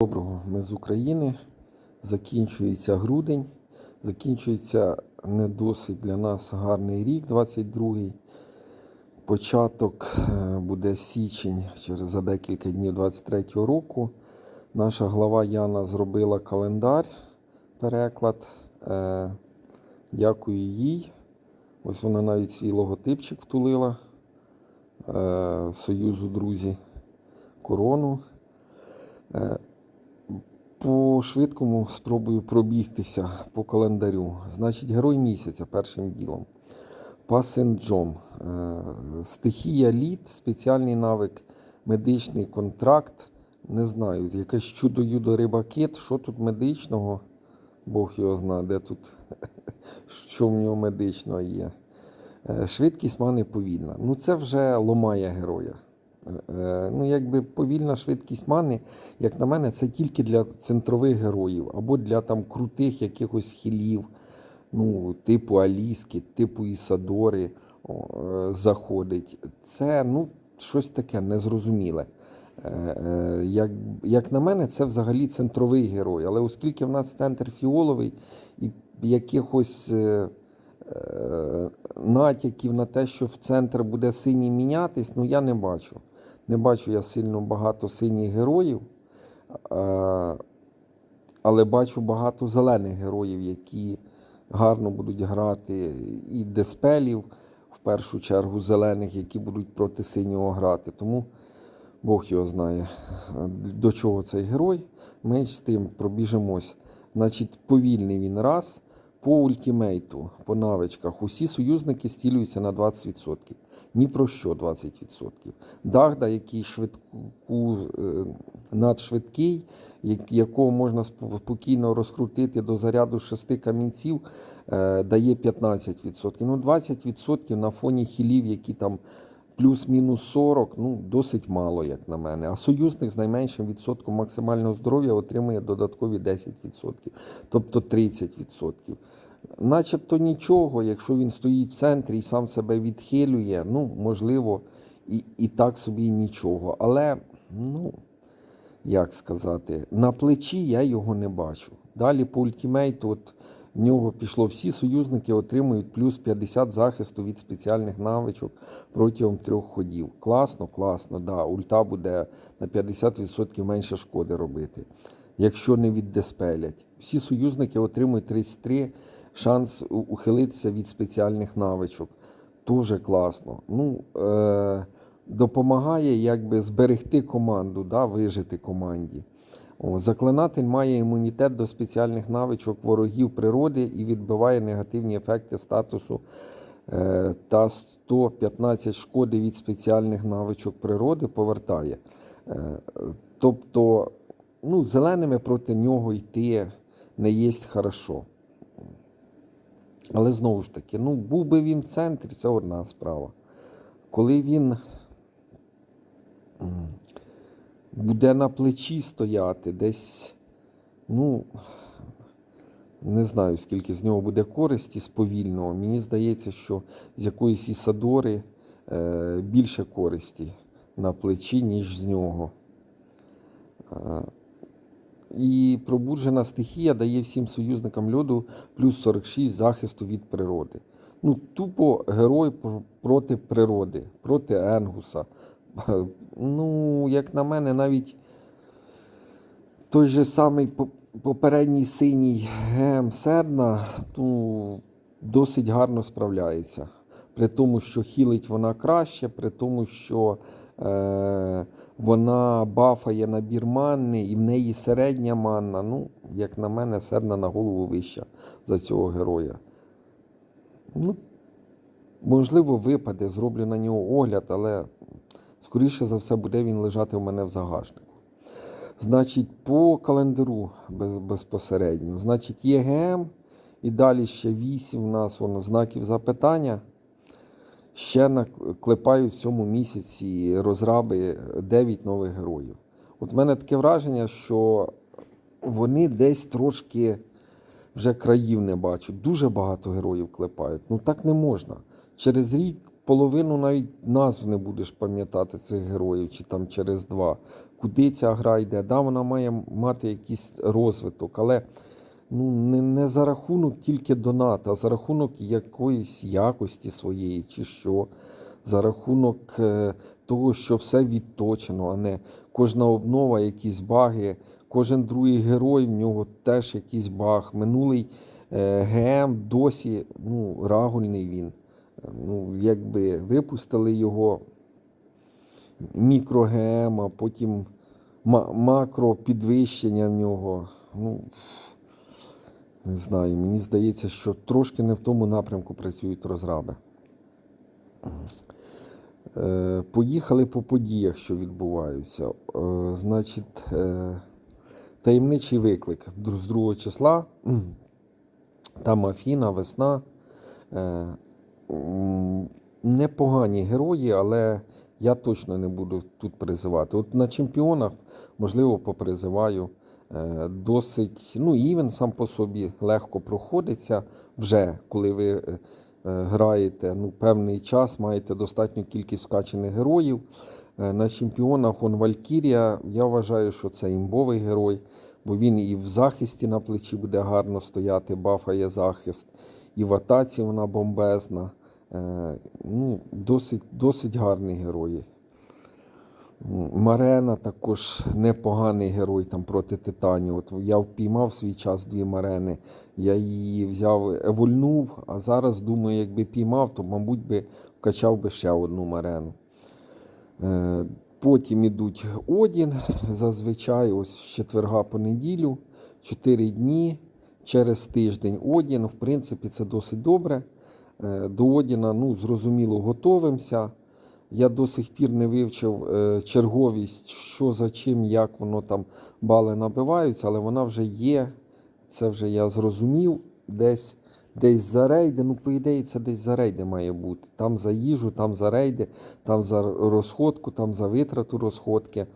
Доброго, ми з України. Закінчується грудень. Закінчується не досить для нас гарний рік, 22-й. Початок е, буде січень через за декілька днів 23-го року. Наша глава Яна зробила календар, переклад. Е, Дякую їй. Ось вона навіть свій логотипчик втулила. Е, Союзу друзі корону. По швидкому спробую пробігтися по календарю. Значить, герой місяця першим ділом. Пасенджом. Е, Стихія лід, спеціальний навик, медичний контракт. Не знаю, якесь чудо-юдо рибакит. Що тут медичного? Бог його знає, де тут, що в нього медичного є. Е, Швидкість мани повільна. Ну, це вже ломає героя. Е, Ну, якби повільна швидкість мани, як на мене, це тільки для центрових героїв або для там крутих якихось хілів, ну, типу Аліски, типу Ісадори е, заходить. Це ну, щось таке незрозуміле. Е, Як, як на мене, це взагалі центровий герой. Але оскільки в нас центр фіоловий і якихось. натяків на те, що в центр буде синій мінятись, ну я не бачу. Не бачу я сильно багато синіх героїв, але бачу багато зелених героїв, які гарно будуть грати, і деспелів, в першу чергу, зелених, які будуть проти синього грати. Тому Бог його знає, до чого цей герой. Ми з тим пробіжимось. Значить, повільний він раз. По ультимейту, по навичках, усі союзники стілюються на 20%. Ні про що 20%. Дагда, який швидку, е, надшвидкий, якого можна спокійно розкрутити до заряду шести камінців, е, дає 15%. Ну, 20% на фоні хілів, які там плюс-мінус 40, ну, досить мало, як на мене. А союзник з найменшим відсотком максимального здоров'я отримує додаткові 10%, тобто 30%. Начебто нічого, якщо він стоїть в центрі і сам себе відхилює, ну, можливо, і, і так собі нічого. Але, ну, як сказати, на плечі я його не бачу. Далі по ультимейту, от в нього пішло всі союзники, отримують плюс 50 захисту від спеціальних навичок протягом трьох ходів. Класно, класно, да, ульта буде на 50% менше шкоди робити, якщо не віддеспелять. Всі союзники отримують 33 шанс ухилитися від спеціальних навичок. Дуже класно. Ну, е- допомагає якби зберегти команду, да, вижити команді. О, заклинатель має імунітет до спеціальних навичок ворогів природи і відбиває негативні ефекти статусу е, та 115 шкоди від спеціальних навичок природи повертає. Е, тобто, ну, зеленими проти нього йти не є хорошо. Але знову ж таки, ну, був би він в центрі, це одна справа. Коли він буде на плечі стояти, десь, ну, не знаю, скільки з нього буде користі з повільного. Мені здається, що з якоїсь Ісадори е, більше користі на плечі, ніж з нього. І пробуджена стихія дає всім союзникам льоду плюс 46 захисту від природи. Ну, тупо герой проти природи, проти Енгуса. Ну, як на мене, навіть той же самий попередній синій гем Седна ну, досить гарно справляється. При тому, що хілить вона краще, при тому, що вона бафає набір манни, і в неї середня манна. Ну, як на мене, Седна на голову вища за цього героя. Ну, можливо, випаде, зроблю на нього огляд, але скоріше за все буде він лежати у мене в загашнику. Значить, по календару безпосередньо. Значить, ЄГМ і далі ще 8 у нас воно, знаків запитання. Ще наклепають в цьому місяці розраби 9 нових героїв. От в мене таке враження, що вони десь трошки вже країв не бачать. Дуже багато героїв клепають. Ну так не можна. Через рік половину навіть назв не будеш пам'ятати цих героїв, чи там через два. куди ця гра йде. Да, вона має мати якийсь розвиток, але ну, не, не за рахунок тільки доната, а за рахунок якоїсь якості своєї чи що. За рахунок е, того, що все відточено, а не кожна обнова, якісь баги, кожен другий герой, в нього теж якийсь баг. Минулий е, ГМ досі ну, рагульний він. Ну, якби випустили його мікро ГМ, а потім ма- макро підвищення в нього. Ну, не знаю, мені здається, що трошки не в тому напрямку працюють розраби. Е, Поїхали по подіях, що відбуваються. Е, Значить, е, таємничий виклик з 2 числа. Там Афіна, весна. Непогані герої, але я точно не буду тут призивати. От на чемпіонах, можливо, попризиваю. Е, Досить, ну, івен сам по собі легко проходиться вже, коли ви е, е, граєте ну, певний час, маєте достатню кількість вкачених героїв. На чемпіонах он Валькірія, я вважаю, що це імбовий герой, бо він і в захисті на плечі буде гарно стояти, бафає захист, і в атаці вона бомбезна. Ну, досить, досить гарний герой. Марена також непоганий герой там проти Титанів. От я впіймав свій час дві марени. Я її взяв, евольнув, а зараз думаю, якби піймав, то, мабуть, би вкачав би ще одну марену. Е, Потім ідуть Одін. Зазвичай ось з четверга по неділю, 4 дні через тиждень Одін. В принципі, це досить добре. Е, До Одіна, ну, зрозуміло, готовимося. Я до сих пір не вивчив е, черговість, що за чим, як воно там бали набиваються, але вона вже є. Це вже я зрозумів. Десь, десь за рейди. Ну, по ідеї, це десь за рейди має бути. Там за їжу, там за рейди, там за розходку, там за витрату розходки. Е,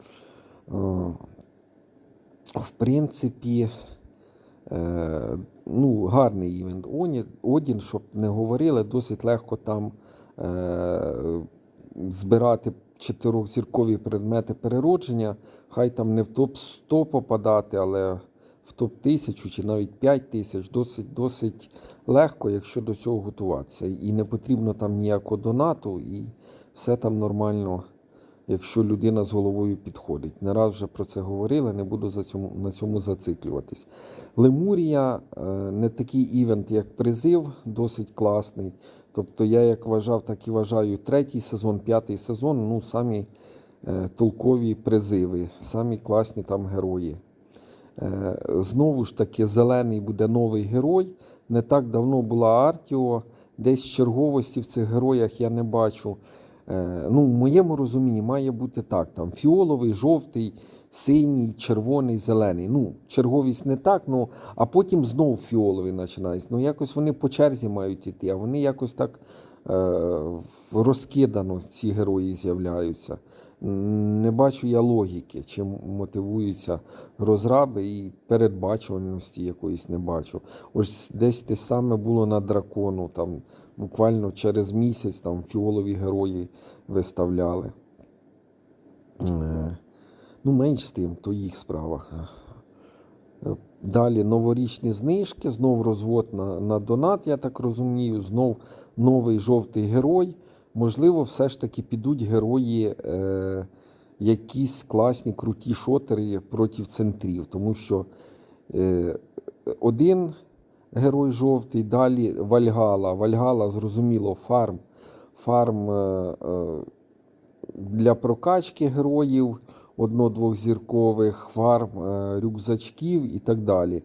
В принципі, е, ну, гарний івент. Одін, щоб не говорили, досить легко там збирати чотирьохзіркові предмети переродження. Хай там не в топ-100 попадати, але в топ-1000 чи навіть 5 тисяч досить, досить легко, якщо до цього готуватися. І не потрібно там ніякого донату, і все там нормально, якщо людина з головою підходить. Не раз вже про це говорили, не буду за цьому, на цьому зациклюватись. Лемурія е, не такий івент, як призив, досить класний. Тобто я як вважав, так і вважаю третій сезон, п'ятий сезон, ну самі е, толкові призиви, самі класні там герої. Е, Знову ж таки, зелений буде новий герой. Не так давно була Артіо. Десь черговості в цих героях я не бачу. Е, Ну, в моєму розумінні має бути так: там фіоловий, жовтий, синій, червоний, зелений. Ну, черговість не так, ну, а потім знов фіоловий починається. Ну, якось вони по черзі мають іти, а вони якось так е, розкидано ці герої з'являються. Не бачу я логіки, чим мотивуються розраби і передбачуваності якоїсь не бачу. Ось десь те саме було на дракону, там буквально через місяць там фіолові герої виставляли. Ну, менш з тим, то їх справа. Далі новорічні знижки, знов розвод на, на донат, я так розумію, знов новий жовтий герой. Можливо, все ж таки підуть герої, е, якісь класні, круті шотери проти центрів. Тому що е, один герой жовтий, далі Вальгала. Вальгала, зрозуміло, фарм. Фарм е, е, для прокачки героїв одно-двохзіркових, фарм, е, рюкзачків і так далі.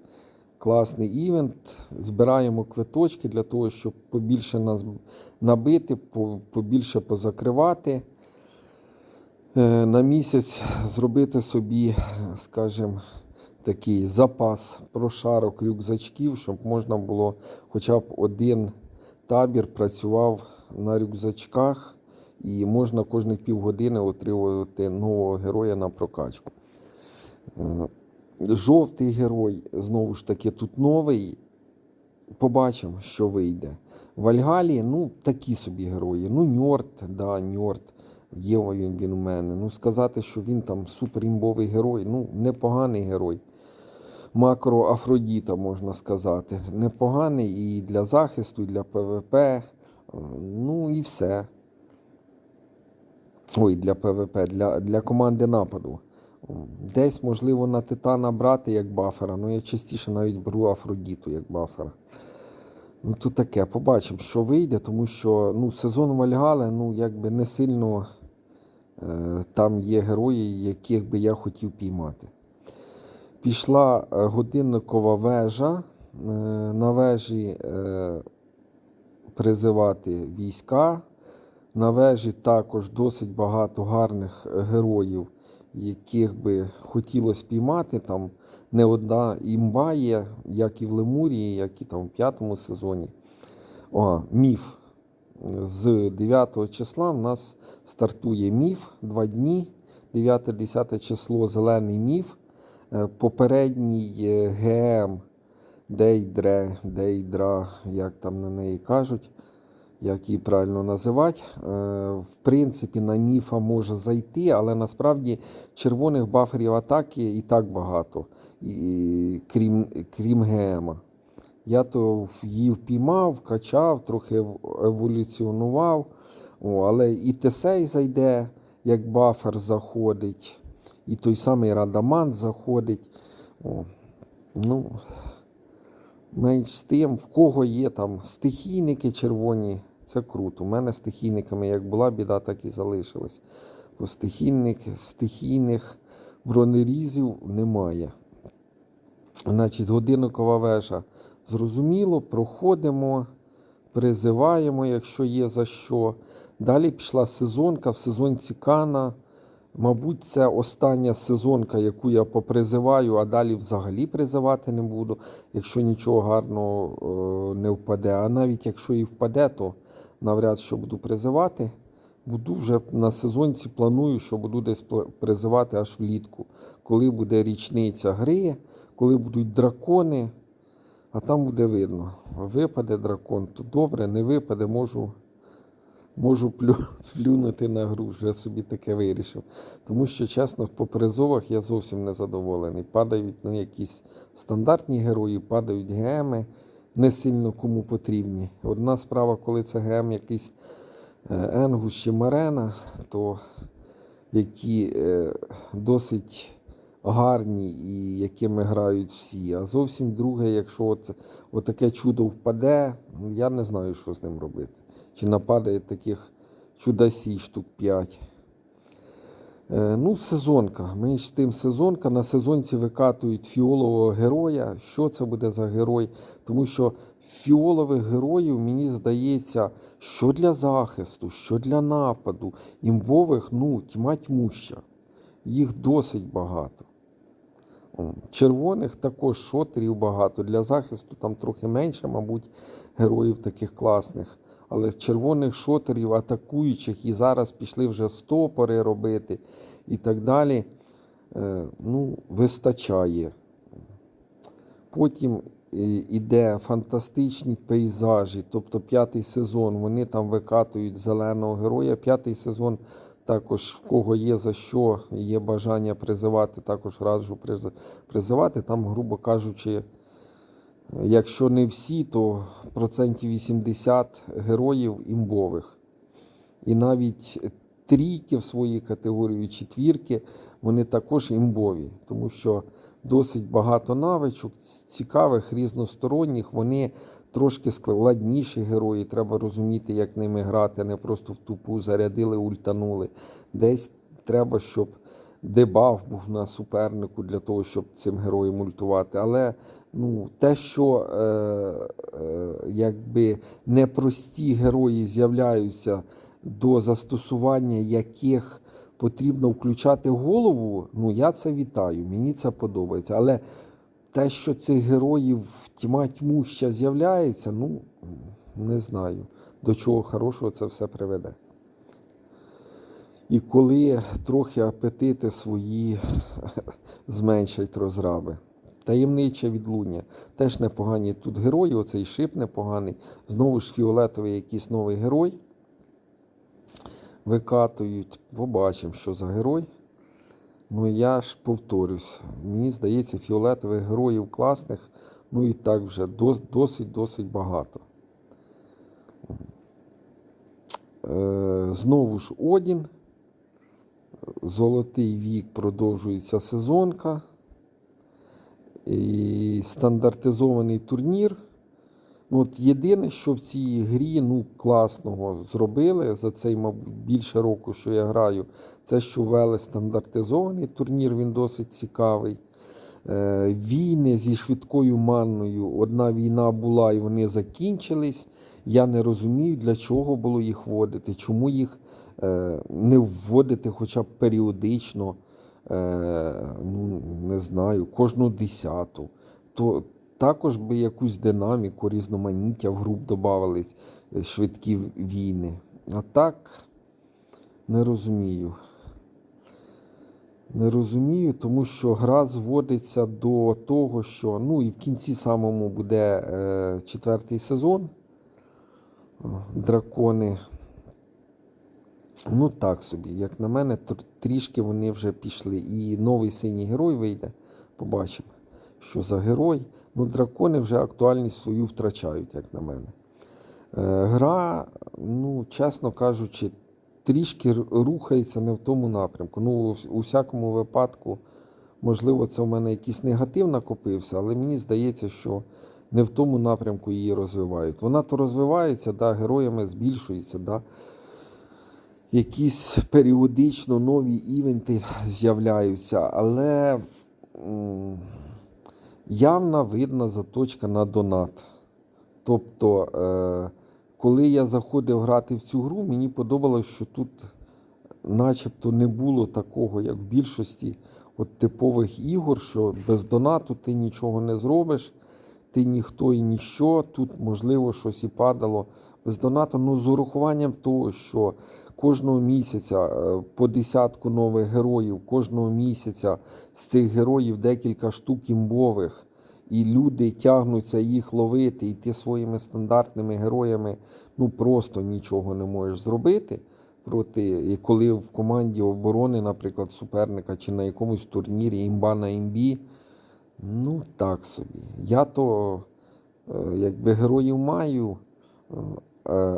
Класний івент. Збираємо квиточки для того, щоб побільше нас набити, побільше позакривати. Е, На місяць зробити собі, скажімо, такий запас прошарок рюкзачків, щоб можна було хоча б один табір працював на рюкзачках, і можна кожні півгодини отримувати нового героя на прокачку. Е, Жовтий герой, знову ж таки, тут новий. Побачимо, що вийде. В Альгалі, ну, такі собі герої. Ну, Ньорд, да, Ньорд. Є він, він у мене. Ну, сказати, що він там суперімбовий герой, ну, непоганий герой. Макро Афродіта, можна сказати. Непоганий і для захисту, і для ПВП. е, Ну і все. Ой, для ПВП, для, для команди нападу. Десь, можливо, на Титана брати як бафера, ну я частіше навіть беру Афродіту як бафера. Ну, тут таке, побачимо, що вийде, тому що ну, сезон Вальгали, ну, якби не сильно е, там є герої, яких би я хотів піймати. Пішла е, годинникова вежа. Е, на вежі е, призивати війська. На вежі також досить багато гарних героїв, яких би хотілося піймати. Там не одна імба є, як і в Лемурії, як і там в п'ятому сезоні. О, міф. З 9 числа в нас стартує міф два дні. 9-10 число зелений міф. Е, Попередній е, ГМ Дейдре, Дейдра, як там на неї кажуть, як її правильно називати. Е, В принципі, на міфа може зайти, але насправді червоних баферів атаки і так багато, і, крім, крім ГМа. Я то її впіймав, качав, трохи еволюціонував. О, але і Тесей зайде, як бафер заходить, і той самий Радамант заходить. О, ну, менш з тим, в кого є там стихійники червоні, це круто. У мене стихійниками як була біда, так і залишилась. Бо стихійник, стихійних бронерізів немає. Значить, годинникова вежа. Зрозуміло, проходимо, призиваємо, якщо є за що. Далі пішла сезонка в сезонці Кана. Мабуть, це остання сезонка, яку я попризиваю, а далі взагалі призивати не буду, якщо нічого гарного е, не впаде. А навіть якщо і впаде, то навряд що буду призивати. Буду вже на сезонці планую, що буду десь призивати аж влітку, коли буде річниця гри, коли будуть дракони, а там буде видно. Випаде дракон, то добре, не випаде, можу, можу плю, плюнути на гру, вже собі таке вирішив. Тому що, чесно, по призовах я зовсім не задоволений. Падають ну, якісь стандартні герої, падають геми, не сильно кому потрібні. Одна справа, коли це гем якийсь е, Енгус чи Марена, то які е, досить гарні і якими грають всі. А зовсім друге, якщо от, от таке чудо впаде, я не знаю, що з ним робити. Чи нападає таких чудасій штук 5. Е, Ну, сезонка. Ми з тим сезонка. На сезонці викатують фіолового героя. Що це буде за герой? Тому що фіолових героїв, мені здається, що для захисту, що для нападу, імбових, ну, тьма тьмуща. Їх досить багато. Червоних також шотерів багато. Для захисту там трохи менше, мабуть, героїв таких класних. Але червоних шотерів, атакуючих, і зараз пішли вже стопори робити і так далі. е, Ну, вистачає. Потім іде фантастичні пейзажі, тобто п'ятий сезон. Вони там викатують зеленого героя. П'ятий сезон також в кого є за що, є бажання призивати, також раджу призивати. Там, грубо кажучи, якщо не всі, то процентів 80 героїв імбових. І навіть трійки в своїй категорії, четвірки, вони також імбові, тому що досить багато навичок, цікавих, різносторонніх, вони трошки складніші герої. Треба розуміти, як ними грати, не просто в тупу зарядили, ультанули. Десь треба, щоб дебаф був на супернику для того, щоб цим героєм ультувати. Але ну, те, що е, е, якби непрості герої з'являються до застосування яких потрібно включати голову, ну я це вітаю, мені це подобається. Але те, що цих героїв тьма тьмуща з'являється, ну не знаю, до чого хорошого це все приведе. І коли трохи апетити свої зменшать розраби. Таємниче відлуння. Теж непогані тут герої, оцей шип непоганий. Знову ж фіолетовий якийсь новий герой. Викатують. Побачимо, що за герой. Ну я ж повторюсь, мені здається, фіолетових героїв класних, ну і так вже досить-досить багато. Е, знову ж Одін. Золотий вік продовжується сезонка. І стандартизований турнір. От Єдине, що в цій грі ну, класного зробили за цей, мабуть, більше року, що я граю, це що ввели стандартизований турнір, він досить цікавий. Е, Війни зі швидкою манною. Одна війна була і вони закінчились. Я не розумію, для чого було їх вводити, чому їх е, не вводити хоча б періодично, е, ну, не знаю, кожну десяту. То також би якусь динаміку, різноманіття в груп додавались швидкі війни. А так не розумію. Не розумію, тому що гра зводиться до того, що ну і в кінці самому буде е, четвертий сезон. Дракони. Ну, так собі, як на мене, трішки вони вже пішли. І новий синій герой вийде. Побачимо, що за герой. Ну, дракони вже актуальність свою втрачають, як на мене. Е, Гра, ну, чесно кажучи, трішки рухається не в тому напрямку. Ну, у всякому випадку, можливо, це в мене якийсь негатив накопився, але мені здається, що не в тому напрямку її розвивають. Вона то розвивається, да, героями збільшується, да, якісь періодично нові івенти з'являються, але явна видна заточка на донат. Тобто, е коли я заходив грати в цю гру, мені подобалось, що тут начебто не було такого, як в більшості от типових ігор, що без донату ти нічого не зробиш ти ніхто і ніщо. Тут, можливо, щось і падало без донату. Ну, з урахуванням того, що кожного місяця е, по десятку нових героїв, кожного місяця з цих героїв декілька штук імбових, і люди тягнуться їх ловити, і ти своїми стандартними героями ну просто нічого не можеш зробити. Проти, коли в команді оборони, наприклад, суперника чи на якомусь турнірі імба на імбі. Ну, так собі. Я то е, якби героїв маю, е,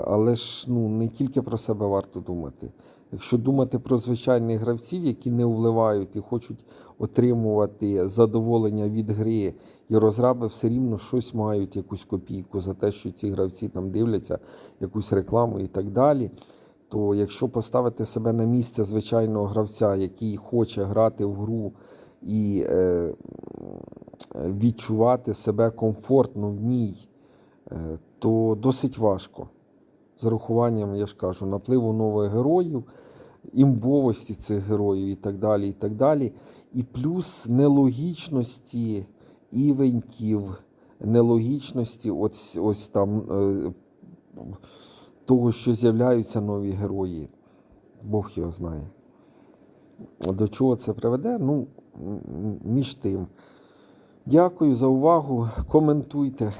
але ж ну, не тільки про себе варто думати. Якщо думати про звичайних гравців, які не вливають і хочуть отримувати задоволення від гри, і розраби все рівно щось мають, якусь копійку за те, що ці гравці там дивляться, якусь рекламу і так далі. То якщо поставити себе на місце звичайного гравця, який хоче грати в гру і е, відчувати себе комфортно в ній, е, то досить важко. З урахуванням, я ж кажу, напливу нових героїв, імбовості цих героїв і так далі. І так далі. І плюс нелогічності івентів, нелогічності ось, ось там е, того, що з'являються нові герої. Бог його знає. До чого це приведе? Ну, між тим. Дякую за увагу. Коментуйте.